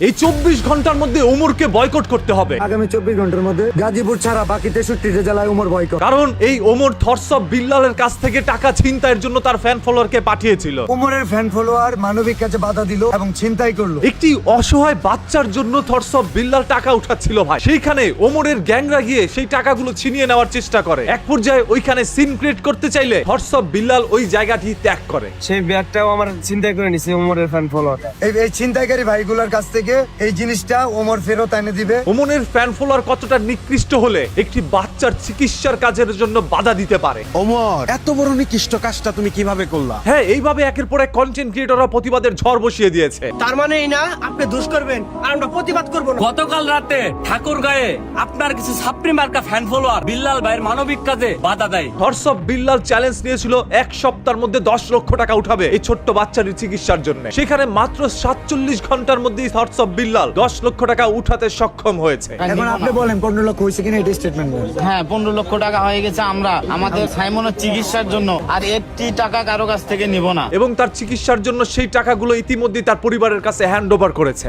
এই চব্বিশ ঘণ্টার মধ্যে ওমরকে বয়কট করতে হবে। আগামী চব্বিশ ঘণ্টার মধ্যে গাজীপুর ছাড়া বাকি তেষট্টিটা জেলায় উমর বয়কট কারণ এই ওমর থরসব বিল্লালের কাছ থেকে টাকা ছিনতাইয়ের জন্য তার ফ্যান ফলোয়ারকে পাঠিয়েছিল। উমরের ফ্যান ফলোয়ার মানবিক কাছে বাধা দিল এবং ছিনতাই করল। একটি অসহায় বাচ্চার জন্য থরসব বিল্লাল টাকা উঠাচ্ছিল ভাই। সেইখানে ওমরের গ্যাংরা গিয়ে সেই টাকাগুলো ছিনিয়ে নেওয়ার চেষ্টা করে। এক পর্যায়ে ওইখানে সিন ক্রিয়েট করতে চাইলে থরসব বিল্লাল ওই জায়গাটি ত্যাগ করে। সেই ব্যাগটাও আমার চিন্তা করে নিছে উমরের ফ্যান ফলোয়ার এই এই ছিনতাইকারী ভাইগুলোর কাছ থেকে এই জিনিসটা ওমর ফেরত এনে দিবে। ওমনের ফ্যান ফলোয়ার কতটা নিকৃষ্ট হলে একটি বাচ্চার চিকিৎসার কাজের জন্য বাধা দিতে পারে? ওমর এত বড় নিকৃষ্ট কাজটা তুমি কীভাবে করলা? হ্যাঁ এইভাবে একের পর এক কন্টেন্ট ক্রিয়েটররা প্রতিবাদের ঝড় বসিয়ে দিয়েছে। তার মানে এই না আপনি দোষ করবেন আর আমরা প্রতিবাদ করব না। গতকাল রাতে ঠাকুর গায়ে আপনার কিছু ছাত্রী মার্কা ফ্যান ফলোয়ার বিল্লাল ভাইয়ের মানবিক কাজে বাধা দেয়। হর্ষব বিল্লাল চ্যালেঞ্জ নিয়েছিল এক সপ্তাহের মধ্যে দশ লক্ষ টাকা উঠাবে এই ছোট্ট বাচ্চার চিকিৎসার জন্য। সেখানে মাত্র সাতচল্লিশ ঘণ্টার মধ্যেই বিল্লাল দশ লক্ষ টাকা উঠাতে সক্ষম হয়েছে। এখন আপনি বলেন পনেরো লক্ষ হয়েছে কিনা এটা স্টেটমেন্ট হ্যাঁ পনেরো লক্ষ টাকা হয়ে গেছে আমরা। আমাদের সাইমনের চিকিৎসার জন্য। আর একটি টাকা কারও কাছ থেকে নিব না। এবং তার চিকিৎসার জন্য সেই টাকাগুলো ইতিমধ্যেই তার পরিবারের কাছে হ্যান্ড ওভার করেছে।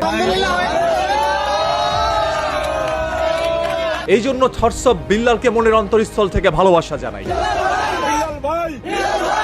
এই জন্য থরসব বিল্লালকে মনের অন্তরস্থল থেকে ভালোবাসা জানাই।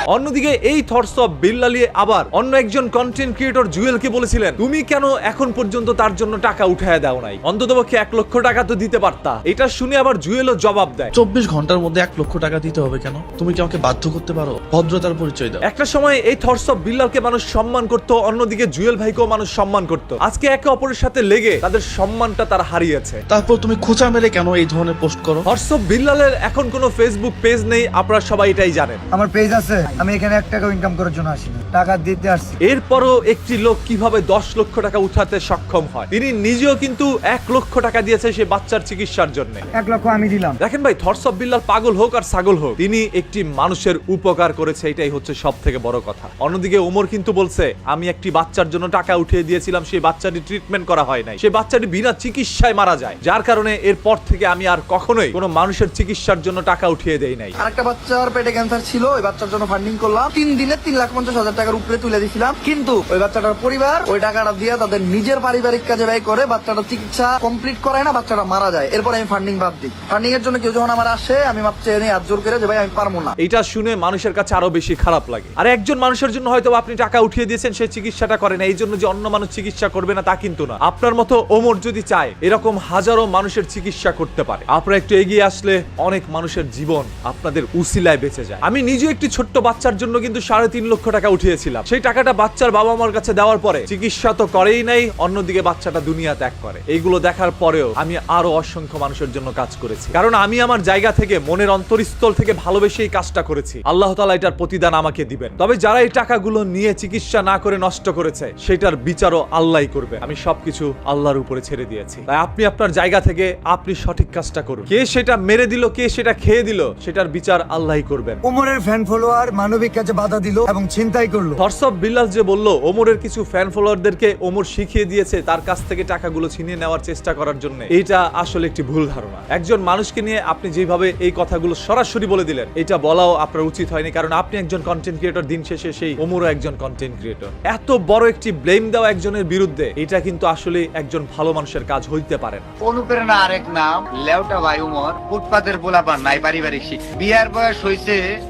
অন্যদিকে এই থরসব বিল্লালি আবার অন্য একজন কন্টেন্ট ক্রিয়েটর জুয়েলকে বলেছিলেন তুমি কেন এখন পর্যন্ত তার জন্য টাকা উঠায় দাও নাই? অন্ততপক্ষে এক লক্ষ টাকা তো দিতে পারতা। এটা শুনে আবার জুয়েলও জবাব দেয়। চব্বিশ ঘণ্টার মধ্যে এক লক্ষ টাকা দিতে হবে কেন? তুমি কি আমাকে বাধ্য করতে পারো? ভদ্রতার পরিচয় দাও। একটা সময় এই থরসব বিল্লালকে মানুষ সম্মান করত অন্যদিকে জুয়েল ভাইকেও মানুষ সম্মান করত। আজকে একে অপরের সাথে লেগে তাদের সম্মানটা তারা হারিয়েছে। তারপর তুমি খোঁচা মেরে কেন এই ধরনের পোস্ট করো? হর্ষব বিল্লালের এখন কোনো ফেসবুক পেজ নেই আপনারা সবাই এটাই জানেন। আমার পেজ আছে আমি এখানে এক টাকা ইনকাম করার জন্য আসিনি। টাকা দিতে আসছি। এরপরও একটি লোক কীভাবে দশ লক্ষ টাকা উঠাতে সক্ষম হয়? তিনি নিজেও কিন্তু এক লক্ষ টাকা দিয়েছে সে বাচ্চার চিকিৎসার জন্য। এক লক্ষ আমি দিলাম। দেখেন ভাই বিল্লাল পাগল হোক আর ছাগল হোক তিনি একটি মানুষের উপকার করেছে এটাই হচ্ছে সব থেকে বড় কথা। অন্যদিকে ওমর কিন্তু বলছে আমি একটি বাচ্চার জন্য টাকা উঠিয়ে দিয়েছিলাম সেই বাচ্চাটি ট্রিটমেন্ট করা হয় নাই। সেই বাচ্চাটি বিনা চিকিৎসায় মারা যায়। যার কারণে এরপর থেকে আমি আর কখনোই কোনো মানুষের চিকিৎসার জন্য টাকা উঠিয়ে দেই নাই। আরেকটা বাচ্চার পেটে ক্যান্সার ছিল, ওই বাচ্চার জন্য ফান্ডিং করলাম। তিন দিনে তিন লাখ পঞ্চাশ হাজার টাকার উপরে তুলে দিয়েছিলাম কিন্তু ওই বাচ্চাটার পরিবার ওই টাকাটা দিয়ে তাদের নিজের পারিবারিক কাজে ব্যয় করে বাচ্চাটা চিকিৎসা কমপ্লিট করায় না, বাচ্চাটা মারা যায়। এরপর আমি ফান্ডিং বাদ দিই। ফান্ডিং এর জন্য কেউ যখন আমার আসে, আমি ভাবছি এনে হাত জোর করে যে ভাই, আমি পারব না। এটা শুনে মানুষের কাছে আরও বেশি খারাপ লাগে। আর একজন মানুষের জন্য হয়তো আপনি টাকা উঠিয়ে দিয়েছেন, সে চিকিৎসাটা করে না। এই জন্য যে অন্য মানুষ চিকিৎসা করবে না, তা কিন্তু না। আপনার মতো ওমর যদি চায়, এরকম হাজারো মানুষের চিকিৎসা করতে পারে। আপনারা একটু এগিয়ে আসলে অনেক মানুষের জীবন আপনাদের উসিলায় বেঁচে যায়। আমি নিজে একটি ছোট্ট বাচ্চার জন্য কিন্তু সাড়ে তিন লক্ষ টাকা উঠিয়েছিলাম। সেই টাকাটা বাচ্চার বাবা মার কাছে দেওয়ার পরে চিকিৎসা তো করেই নাই, অন্যদিকে বাচ্চাটা দুনিয়া ত্যাগ করে। এইগুলো দেখার পরেও আমি আরও অসংখ্য মানুষের জন্য কাজ করেছি। কারণ আমি আমার জায়গা থেকে, মনের অন্তরস্থল থেকে ভালোবেসে এই কাজটা করেছি। আল্লাহ তালা এটার প্রতিদান আমাকে দিবেন। তবে যারা এই টাকাগুলো নিয়ে চিকিৎসা না করে নষ্ট করেছে, সেটার বিচারও আল্লাহ করবে। আমি সবকিছু আল্লাহর উপরে ছেড়ে দিয়েছি। তাই আপনি আপনার জায়গা থেকে, আপনি সঠিক কাজটা করুন। কে সেটা মেরে দিল, কে সেটা খেয়ে দিল, সেটার বিচার আল্লাহই করবেন। উমরের ফ্যান ফলোয়ার মানবিক কাছে বাধা দিল এবং ছিনতাই করল। হর্ষব বিল্লাল যে বলল ওমরের কিছু ফ্যান ফলোয়ারদেরকে ওমর শিখিয়ে দিয়েছে তার কাছ থেকে টাকাগুলো ছিনিয়ে নেওয়ার চেষ্টা করার জন্য। এটা আসলে একটি ভুল ধারণা। একজন মানুষকে নিয়ে আপনি যেভাবে এই কথাগুলো সরাসরি বলে দিলেন এটা বলাও আপনার উচিত হয়নি কারণ আপনি একজন কন্টেন্ট ক্রিয়েটর দিন শেষে সেই ওমরও একজন কন্টেন্ট ক্রিয়েটর এত বড় একটি ব্লেম দেওয়া একজনের বিরুদ্ধে এটা কিন্তু আসলে একজন ভালো মানুষের কাজ হইতে পারে না। অনুপ্রেরণা আরেক নাম লেউটা ভাই উমর ফুটপাতের পোলাপান নাই পারিবারিক বিয়ার বয়স হয়েছে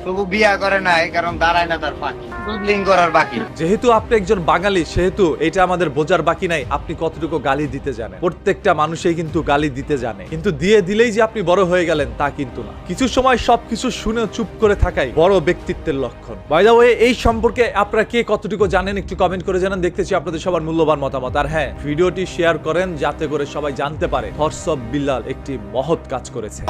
তবু বিয়া করে নাই, কারণ দাঁড়ায় না তার ফাঁকি। যেহেতু আপনি একজন বাঙালি, সেহেতু এটা আমাদের বোঝার বাকি নাই, আপনি কতটুকু গালি দিতে জানেন। প্রত্যেকটা মানুষই কিন্তু গালি দিতে জানে। কিন্তু দিয়ে দিলেই যে আপনি বড় হয়ে গেলেন, তা কিন্তু না। কিছু সময় সবকিছু শুনে চুপ করে থাকাই বড় ব্যক্তিত্বের লক্ষণ। বাই দা ওয়ে এই সম্পর্কে আপনারা কে কতটুকু জানেন, একটু কমেন্ট করে জানান। দেখতেছি আপনাদের সবার মূল্যবান মতামত। আর হ্যাঁ ভিডিওটি শেয়ার করেন, যাতে করে সবাই জানতে পারে। হর্ষব বিল্লাল একটি মহৎ কাজ করেছে।